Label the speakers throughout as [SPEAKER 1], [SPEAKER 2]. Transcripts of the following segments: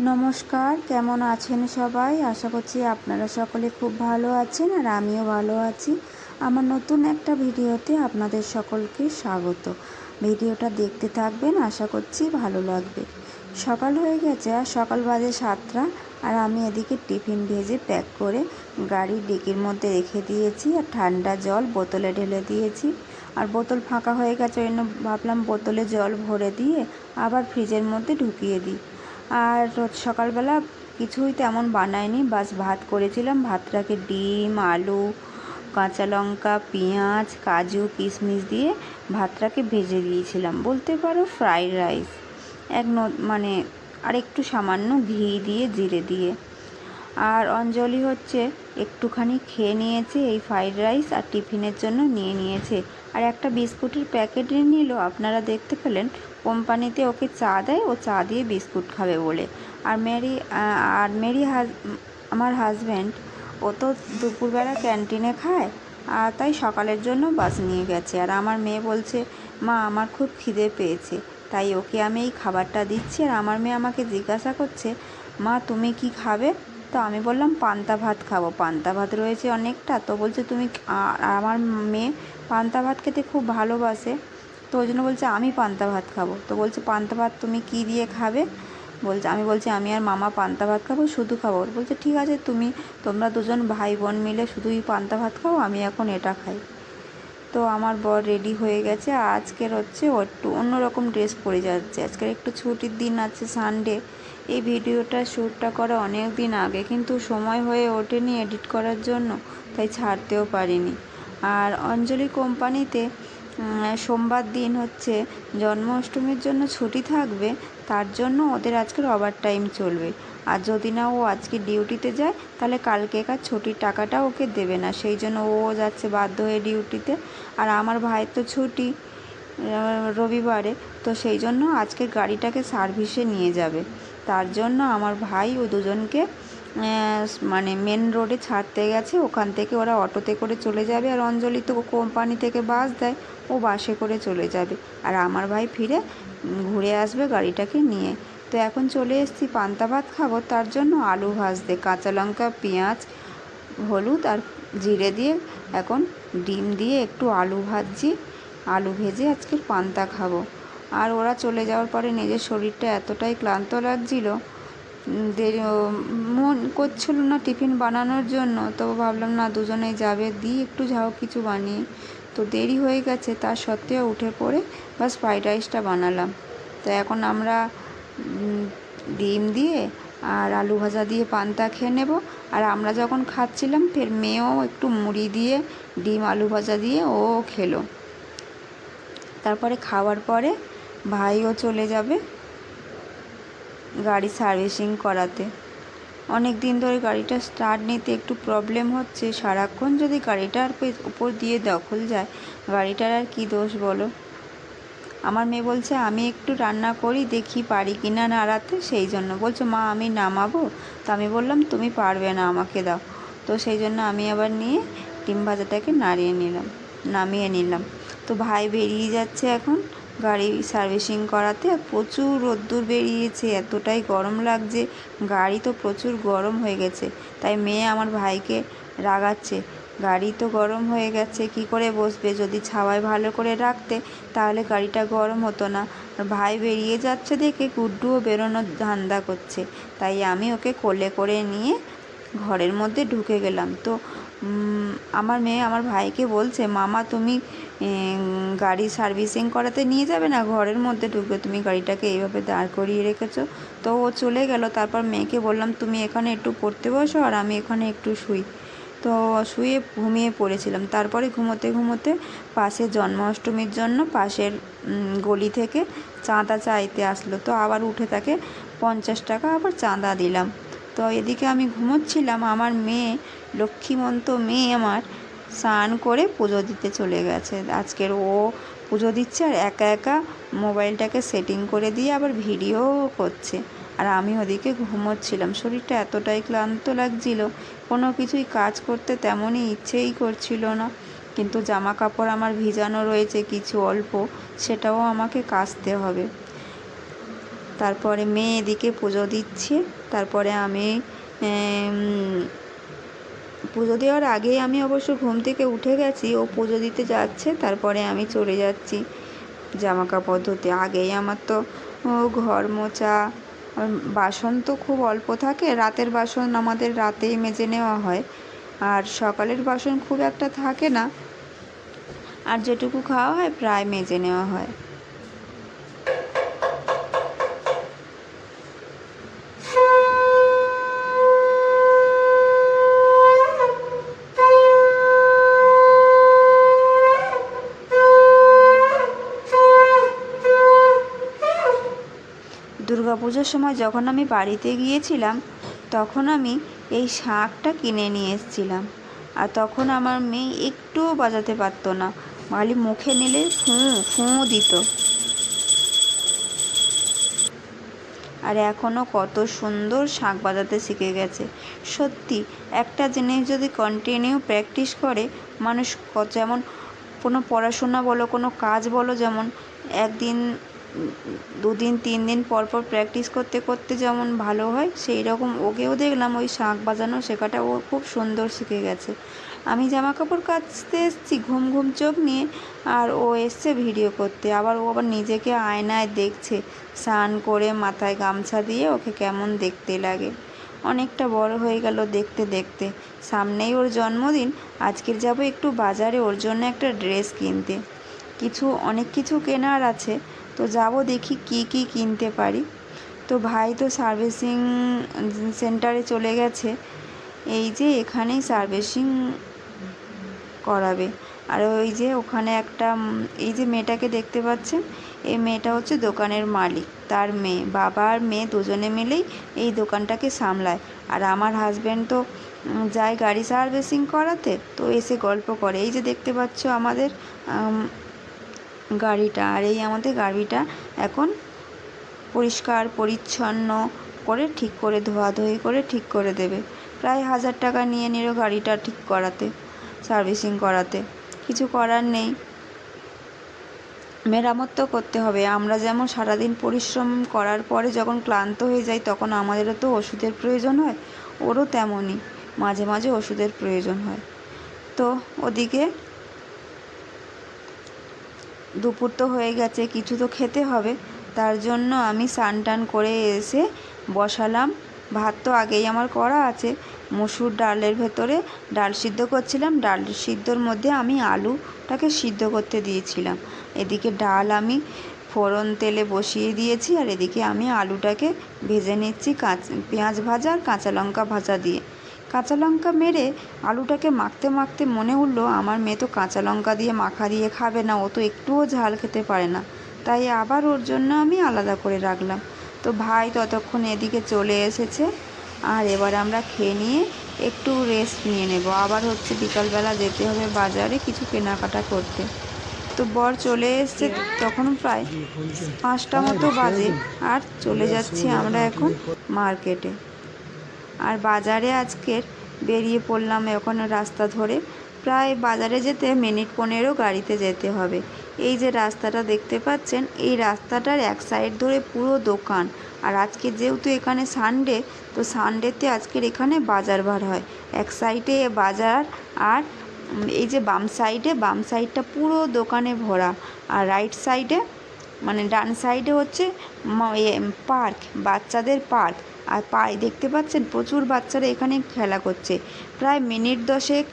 [SPEAKER 1] নমস্কার, কেমন আছেন সবাই? আশা করছি আপনারা সকলে খুব ভালো আছেন আর আমিও ভালো আছি। আমার নতুন একটা ভিডিওতে আপনাদের সকলকে স্বাগত। ভিডিওটা দেখতে থাকবেন, আশা করছি ভালো লাগবে। সকাল হয়ে গেছে, আর সকাল বাজে সাতটা, আর আমি এদিকে টিফিন ভেজে প্যাক করে গাড়ির ডিকির মধ্যে রেখে দিয়েছি, আর ঠান্ডা জল বোতলে ঢেলে দিয়েছি। আর বোতল ফাঁকা হয়ে গেছে, ওই ভাবলাম বোতলে জল ভরে দিয়ে আবার ফ্রিজের মধ্যে ঢুকিয়ে দিই। আর রোজ সকালবেলা কিছুই তেমন বানায়নি বাস ভাত করেছিলাম। ভাতটাকে ডিম, আলু, কাঁচা লঙ্কা, পেঁয়াজ, কাজু, কিশমিশ দিয়ে ভাতটাকে ভেজে দিয়েছিলাম। বলতে পারো ফ্রাইড রাইস। এক মানে আর একটু সামান্য ঘি দিয়ে, জিরে দিয়ে। আর অঞ্জলি হচ্ছে একটুখানি খেয়ে নিয়েছে, এই ফ্রাইড রাইস আর টিফিনের জন্য নিয়ে নিয়েছে। আর একটা বিস্কুটের প্যাকেট নিল। আপনারা দেখতে পেলেন, কোম্পানিতে ওকে চা দেয়, ও চা দিয়ে বিস্কুট খাবে বলে। আর মেরি আর মেরি হাজ, আমার হাজব্যান্ড ও তো দুপুরবেলা ক্যান্টিনে খায়, আর তাই সকালের জন্য বাস নিয়ে গেছে। আর আমার মেয়ে বলছে, মা, আমার খুব খিদে পেয়েছে, তাই ওকে আমি এই খাবারটা দিচ্ছি। আর আমার মেয়ে আমাকে জিজ্ঞাসা করছে, মা, তুমি কি খাবে? তো আমি বললাম, পান্তা ভাত খাব। পান্তা ভাত রয়েছে অনেকটা। তো বলছে, তুমি আমার মেয়ে পান্তা ভাত খেতে খুব ভালোবাসে। তো ওই জন্য বলছে, আমি পান্তা ভাত খাব। তো বলছে, পান্তা ভাত তুমি কী দিয়ে খাবে? বলছে, আমি বলছি, আমি আর মামা পান্তা ভাত খাব, শুধু খাব। বলছে, ঠিক আছে, তুমি তোমরা দুজন ভাই বোন মিলে শুধুই পান্তা ভাত খাও, আমি এখন এটা খাই। তো আমার বর রেডি হয়ে গেছে। আজকের হচ্ছে একটু অন্যরকম ড্রেস পরে যাচ্ছে। আজকের একটু ছুটির দিন আছে সানডে এই ভিডিওটা শ্যুটটা করা অনেক দিন আগে, কিন্তু সময় হয়ে ওঠেনি এডিট করার জন্য, তাই ছাড়তেও পারিনি। আর অঞ্জলি কোম্পানিতে সোমবার দিন হচ্ছে জন্মাষ্টমীর জন্য ছুটি থাকবে, তার জন্য ওদের আজকের ওভার টাইম চলবে। আর যদি না ও আজকে ডিউটিতে যায়, তাহলে কালকেকার ছুটির টাকাটা ওকে দেবে না, সেই জন্য ও যাচ্ছে বাধ্য হয়ে ডিউটিতে। আর আমার ভাইয়ের তো ছুটি রবিবারে, তো সেই জন্য আজকে গাড়িটাকে সার্ভিসে নিয়ে যাবে। তার জন্য আমার ভাই ও দুজনকে মানে মেন রোডে ছাড়তে গেছে। ওখান থেকে ওরা অটোতে করে চলে যাবে আর অঞ্জলি তো কোম্পানি থেকে বাস দেয়, ও বাসে করে চলে যাবে। আর আমার ভাই ফিরে ঘুরে আসবে গাড়িটাকে নিয়ে। তো এখন চলে এসেছি পান্তা ভাত খাব। তার জন্য আলু ভাজতে, কাঁচা লঙ্কা, পেঁয়াজ, হলুদ আর জিরে দিয়ে এখন ডিম দিয়ে একটু আলু ভাজছি। আলু ভেজে আজকের পান্তা খাব। আর ওরা চলে যাওয়ার পরে নিজের শরীরটা এতটাই ক্লান্ত লাগছিল মন করছিল না টিফিন বানানোর জন্য, তো ভাবলাম না দুজনেই যাবে, দিই একটু যাও কিছু বানিয়ে। তো দেরি হয়ে গেছে, তার সত্ত্বেও উঠে পড়ে বাস ফ্রাইড রাইসটা বানালাম। তো এখন আমরা ডিম দিয়ে আর আলু ভাজা দিয়ে পান্তা খেয়ে নেব। আর আমরা যখন খাচ্ছিলাম, ফের মেয়েও একটু মুড়ি দিয়ে ডিম আলু ভাজা দিয়ে ও খেলো। তারপরে খাওয়ার পরে ভাইও চলে যাবে গাড়ি সার্ভিসিং করাতে। অনেক দিন ধরে গাড়িটা স্টার্ট নিতে একটু প্রবলেম হচ্ছে। সারাক্ষণ যদি গাড়িটার উপর দিয়ে দখল যায়, গাড়িটার আর কী দোষ বলো? আমার মেয়ে বলছে, আমি একটু রান্না করি, দেখি পারি কি না নাড়াতে। সেই জন্য বলছে, মা, আমি নামাবো? তো আমি বললাম, তুমি পারবে না আমাকে দাও। তো সেই জন্য আমি আবার নিয়ে ডিম ভাজাটাকে নাড়িয়ে নিলাম, নামিয়ে নিলাম। তো ভাই বেরিয়ে যাচ্ছে এখন। গাড়ি সার্ভিসিং করাতে। প্রচুর রোদ্দুর বেরিয়েছে, এতটাই গরম লাগছে। গাড়ি তো প্রচুর গরম হয়ে গেছে, তাই মেয়ে আমার ভাইকে রাগাচ্ছে। গাড়ি তো গরম হয়ে গেছে, কি করে বসবে? যদি ছাওয়ায় ভালো করে রাখতে, তাহলে গাড়িটা গরম হতো না। ভাই বেরিয়ে যাচ্ছে দেখে গুড্ডুও বেরোনোর ধান্দা করছে, তাই আমি ওকে কোলে করে নিয়ে ঘরের মধ্যে ঢুকে গেলাম। তো আমার মেয়ে আমার ভাইকে বলছে, মামা, তুমি গাড়ি সার্ভিসিং করাতে নিয়ে যাবে না? ঘরের মধ্যে ঢুকবে। তুমি গাড়িটাকে এইভাবে দাঁড় করিয়ে রেখেছো। তো ও চলে গেল। তারপর মেয়েকে বললাম, তুমি এখানে একটু পড়তে বসো আর আমি এখানে একটু শুই। তো শুয়ে ঘুমিয়ে পড়েছিলাম। তারপরে ঘুমোতে ঘুমোতে পাশে জন্মাষ্টমীর জন্য পাশের গলি থেকে চাঁদা চাইতে আসলো। তো আবার উঠে তাকে পঞ্চাশ টাকা আবার চাঁদা দিলাম। তো এদিকে আমি ঘুমোচ্ছিলাম। আমার মেয়ে লক্ষ্মীমন্ত মেয়ে আমার স্নান করে পুজো দিতে চলে গেছে। আজকের ও পুজো দিচ্ছে আর একা একা মোবাইলটাকে সেটিং করে দিয়ে আবার ভিডিও করছে। আর আমি ওদিকে ঘুমোচ্ছিলাম। শরীরটা এতটাই ক্লান্ত লাগছিল। কোনো কিছুই কাজ করতে তেমনই ইচ্ছেই করছিল না। কিন্তু জামা কাপড় আমার ভিজানো রয়েছে কিছু অল্প, সেটাও আমাকে কাচতে হবে। তারপরে মেয়ে এদিকে পুজো দিচ্ছে। তারপরে আমি পুজো দেওয়ার আগেই আমি অবশ্য ঘুম থেকে উঠে গেছি, ও পুজো দিতে যাচ্ছে, তারপরে আমি চলে যাচ্ছি জামা কাপড় ধুতে। আগেই আমার তো ঘর আর বাসন তো খুব অল্প থাকে, রাতের বাসন আমাদের রাতেই মেজে নেওয়া হয়, আর সকালের বাসন খুব একটা থাকে না, আর যেটুকু খাওয়া হয় প্রায় মেজে নেওয়া হয়। দুর্গাপুজোর সময় যখন আমি বাড়িতে গিয়েছিলাম, তখন আমি এই শাঁখটা কিনে নিয়ে এসেছিলাম। আর তখন আমার মেয়ে একটুও বাজাতে পারতো না। খালি মুখে নিলে ফুঁ ফুঁ দিত। আর এখনও কত সুন্দর শাঁখ বাজাতে শিখে গেছে। সত্যি, একটা জিনিস যদি কন্টিনিউ প্র্যাকটিস করে, মানুষ যেমন কোনো পড়াশোনা বলো, কোনো কাজ বলো, যেমন একদিন দুদিন তিন দিন পর পর প্র্যাকটিস করতে করতে যেমন ভালো হয় সেই রকম ওকেও দেখলাম ওই শাঁখ বাজানো শেখাটা ও খুব সুন্দর শিখে গেছে। আমি জামা কাপড় কাচতে এসেছি, ঘুম ঘুম চোখ নিয়ে, আর ও এসছে ভিডিও করতে। আবার ও আবার নিজেকে আয়নায় দেখছে, স্নান করে মাথায় গামছা দিয়ে ওকে কেমন দেখতে লাগে। অনেকটা বড় হয়ে গেল দেখতে দেখতে। সামনেই ওর জন্মদিন, আজকের যাব একটু বাজারে ওর জন্য একটা ড্রেস কিনতে। কিছু, অনেক কিছু কেনার আছে তো যাব দেখি কি কি কিনতে পারি। তো ভাই তো সার্ভিসিং সেন্টারে চলে গেছে। এই যে এখানেই সার্ভিসিং করাবে। আর ওই যে ওখানে একটা এই যে মেয়েটাকে দেখতে পাচ্ছেন? এই মেয়েটা হচ্ছে দোকানের মালিক তার মেয়ে। বাবা আর মেয়ে দুজনে মিলেই এই দোকানটাকে সামলায়। আর আমার হাজব্যান্ড তো যায় গাড়ি সার্ভিসিং করাতে তো এসে গল্প করে। এই যে দেখতে পাচ্ছ আমাদের আম, গাড়িটা। আর এই আমাদের গাড়িটা এখন পরিষ্কার, পরিচ্ছন্ন করে ঠিক করে, ধোয়াধুয়ি করে ঠিক করে দেবে। প্রায় হাজার টাকা নিয়ে নিল গাড়িটা ঠিক করাতে, সার্ভিসিং করাতে। কিছু করার নেই। মেরামত তো করতে হবে। আমরা যেমন সারাদিন পরিশ্রম করার পরে যখন ক্লান্ত হয়ে যাই, তখন আমাদেরও তো ওষুধের প্রয়োজন হয়। ওরও তেমনই, মাঝে মাঝে ওষুধের প্রয়োজন হয়। তো ওদিকে দুপুর তো হয়ে গেছে, কিছু তো খেতে হবে। তার জন্য আমি স্নান টান করে এসে বসালাম। ভাত তো আগেই আমার করা আছে। মসুর ডালের ভেতরে ডাল সিদ্ধ করছিলাম। ডাল সিদ্ধর মধ্যে আমি আলুটাকে সিদ্ধ করতে দিয়েছিলাম। এদিকে ডাল আমি ফোড়ন তেলে বসিয়ে দিয়েছি আর এদিকে আমি আলুটাকে ভেজে নিচ্ছি কাঁচ, পেঁয়াজ ভাজা আর কাঁচা লঙ্কা ভাজা দিয়ে। কাঁচা লঙ্কা মেরে আলুটাকে মাখতে মাখতে মনে হলো আমার মেয়ে তো কাঁচা লঙ্কা দিয়ে মাখা দিয়ে খাবে না, ও তো একটুও ঝাল খেতে পারে না। তাই আবার ওর জন্য আমি আলাদা করে রাখলাম। তো ভাই ততক্ষণ এদিকে চলে এসেছে। আর এবার আমরা খেয়ে নিয়ে একটু রেস্ট নিয়ে নেব। আবার হচ্ছে বিকালবেলা যেতে হবে বাজারে কিছু কেনাকাটা করতে। তো বর চলে এসছে তখন প্রায় পাঁচটা মতো বাজে। আর চলে যাচ্ছি আমরা এখন মার্কেটে। আর বাজারে আজকের বেরিয়ে পড়লাম এখন রাস্তা ধরে। প্রায় বাজারে যেতে মিনিট পনেরো গাড়িতে যেতে হবে। এই যে রাস্তাটা দেখতে পাচ্ছেন, এই রাস্তাটার এক সাইড ধরে পুরো দোকান। আর আজকে যেহেতু এখানে সানডে তো সানডেতে আজকের এখানে বাজার বার হয়। এক সাইডে বাজার আর এই যে বাম সাইডে, বাম সাইডটা পুরো দোকানে ভরা। আর রাইট সাইডে মানে ডান সাইডে হচ্ছে পার্ক, বাচ্চাদের পার্ক। আর পায়ে দেখতে পাচ্ছেন প্রচুর বাচ্চারা এখানে খেলা করছে। প্রায় মিনিট দশেক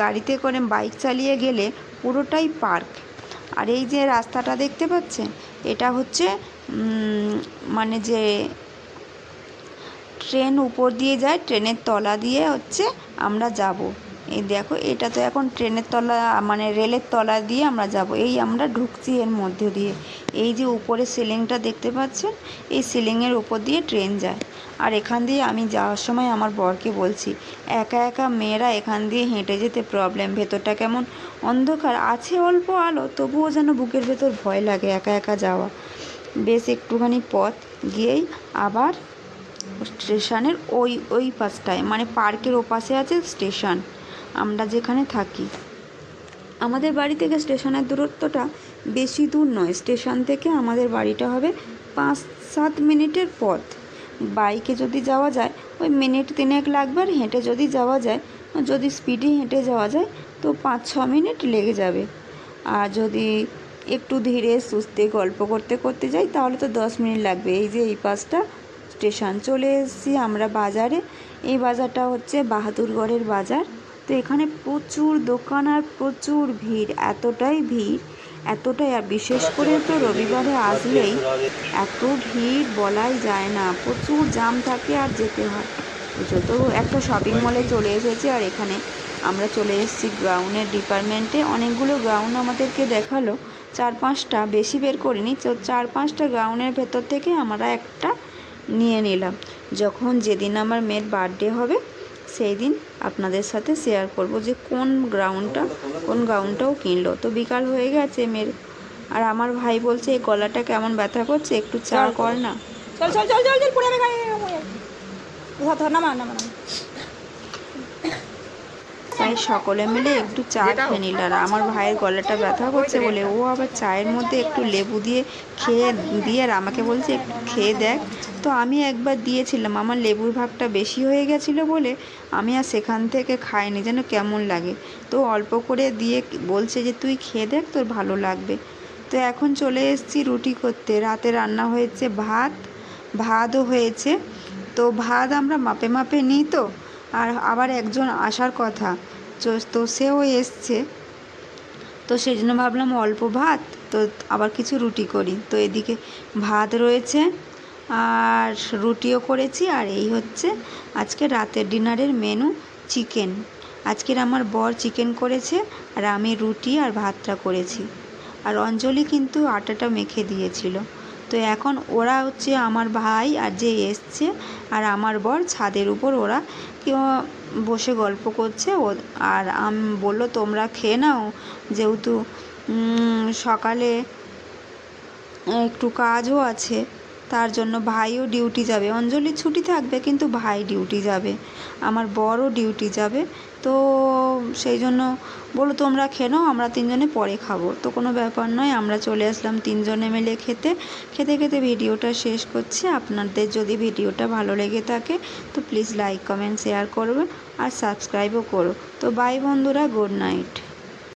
[SPEAKER 1] গাড়িতে করে বাইক চালিয়ে গেলে পুরোটাই পার্ক। আর এই যে রাস্তাটা দেখতে পাচ্ছেন, এটা হচ্ছে মানে যে ট্রেন উপর দিয়ে যায়, ট্রেনের তলা দিয়ে হচ্ছে আমরা যাব। এই দেখো, এটা তো এখন ট্রেনের তলা মানে রেলের তলা দিয়ে আমরা যাব। এই আমরা ঢুকছি এর মধ্যে দিয়ে। এই যে উপরে সিলিংটা দেখতে পাচ্ছেন, এই সিলিংয়ের উপর দিয়ে ট্রেন যায়। আর এখান দিয়ে আমি যাওয়ার সময় আমার বরকে বলছি, একা একা মেয়েরা এখান দিয়ে হেঁটে যেতে প্রবলেম ভেতরটা কেমন অন্ধকার, আছে অল্প আলো, তবুও যেন বুকের ভেতর ভয় লাগে একা একা যাওয়া। বেশ একটুখানি পথ গিয়েই আবার স্টেশনের ওই ওই পাশটায় মানে পার্কের ওপাশে আছে স্টেশন, আমরা যেখানে থাকি। আমাদের বাড়ি থেকে স্টেশনের দূরত্বটা বেশি দূর নয়, স্টেশন থেকে আমাদের বাড়িটা হবে পাঁচ সাত মিনিটের পথ। বাইকে যদি যাওয়া যায়, ওই মিনিট তিনেক লাগবে আর হেঁটে যদি যাওয়া যায়, যদি স্পিডে হেঁটে যাওয়া যায়, তো পাঁচ ছ মিনিট লেগে যাবে। আর যদি একটু ধীরে সুস্থে গল্প করতে করতে যাই, তাহলে তো দশ মিনিট লাগবে। এই যে এই পাশটা স্টেশন চলে এসেছি আমরা বাজারে। এই বাজারটা হচ্ছে বাহাদুরগড়ের বাজার। তো এখানে প্রচুর দোকান আর প্রচুর ভিড়, এতটাই ভিড় এতটাই, আর বিশেষ করে তো রবিবারে আসলেই এত ভিড় বলাই যায় না। প্রচুর জাম থাকে আর যেতে হয়। বুঝছ তো? একটা শপিং মলে চলে এসেছি আর এখানে আমরা চলে এসেছি গ্রাউন্ডের ডিপার্টমেন্টে অনেকগুলো গ্রাউন্ড আমাদেরকে দেখাল। চার পাঁচটা, বেশি বের করিনি। তো চার পাঁচটা গ্রাউন্ডের ভেতর থেকে আমরা একটা নিয়ে নিলাম। যখন যেদিন আমার মেয়ের বার্থডে হবে সেই দিন আপনাদের সাথে শেয়ার করব যে কোন গ্রাউন্ডটা কোন গ্রাউন্ডটাও কিনলো। তো বিকাল হয়ে গেছে মেয়ের। আর আমার ভাই বলছে এই গলাটা কেমন ব্যথা করছে? একটু চা কর না।
[SPEAKER 2] চল চল চল চল চল পড়ে যাবে গাড়ি ধর ধর নামা নামা নামা।
[SPEAKER 1] তাই সকলে মিলে একটু চা খেয়ে নিল। আর আমার ভাইয়ের গলাটা ব্যথা করছে বলে ও আবার চায়ের মধ্যে একটু লেবু দিয়ে খেয়ে দিয়ে আর আমাকে বলছে একটু খেয়ে দেখ। তো আমি একবার দিয়েছিলাম। আমার লেবুর ভাগটা বেশি হয়ে গেছিল বলে আমি আর সেখান থেকে খাইনি, যেন কেমন লাগে। তো অল্প করে দিয়ে বলছে যে, তুই খেয়ে দেখ, তোর ভালো লাগবে। তো এখন চলে এসেছি রুটি করতে। রাতে রান্না হয়েছে ভাত, ভাতও হয়েছে। তো ভাত আমরা মাপে মাপে নিই তো, আর আবার একজন আসার কথা। তো- সেও এসছে। তো সেই জন্য ভাবলাম অল্প ভাত, তো আবার কিছু রুটি করি। তো এদিকে ভাত রয়েছে। আর রুটিও করেছি, আর এই হচ্ছে আজকে রাতের ডিনারের মেনু চিকেন। আজকের আমার বর চিকেন করেছে, আর আমি রুটি আর ভাতটা করেছি। আর অঞ্জলি কিন্তু আটাটা মেখে দিয়েছিল। তো এখন ওরা হচ্ছে আমার ভাই আর যে এসছে, আর আমার বর ছাদের উপর ওরা কেউ বসে গল্প করছে। ও আর আম বলল, তোমরা খেয়ে নাও, যেহেতু সকালে একটু কাজও আছে। তার জন্য ভাইও ডিউটি যাবে। অঞ্জলি ছুটি থাকবে, কিন্তু ভাই ডিউটি যাবে। আমার বড়ও ডিউটি যাবে। তো সেই জন্য বলো তোমরা খেয়ে আমরা তিনজনে পরে খাব। তো কোনো ব্যাপার নয়, আমরা চলে আসলাম তিনজনে মিলে খেতে। খেতে খেতে ভিডিওটা শেষ করছি। আপনাদের যদি ভিডিওটা ভালো লেগে থাকে, তো প্লিজ লাইক কমেন্ট শেয়ার করবে আর সাবস্ক্রাইবও করো। তো বাই বন্ধুরা গুড নাইট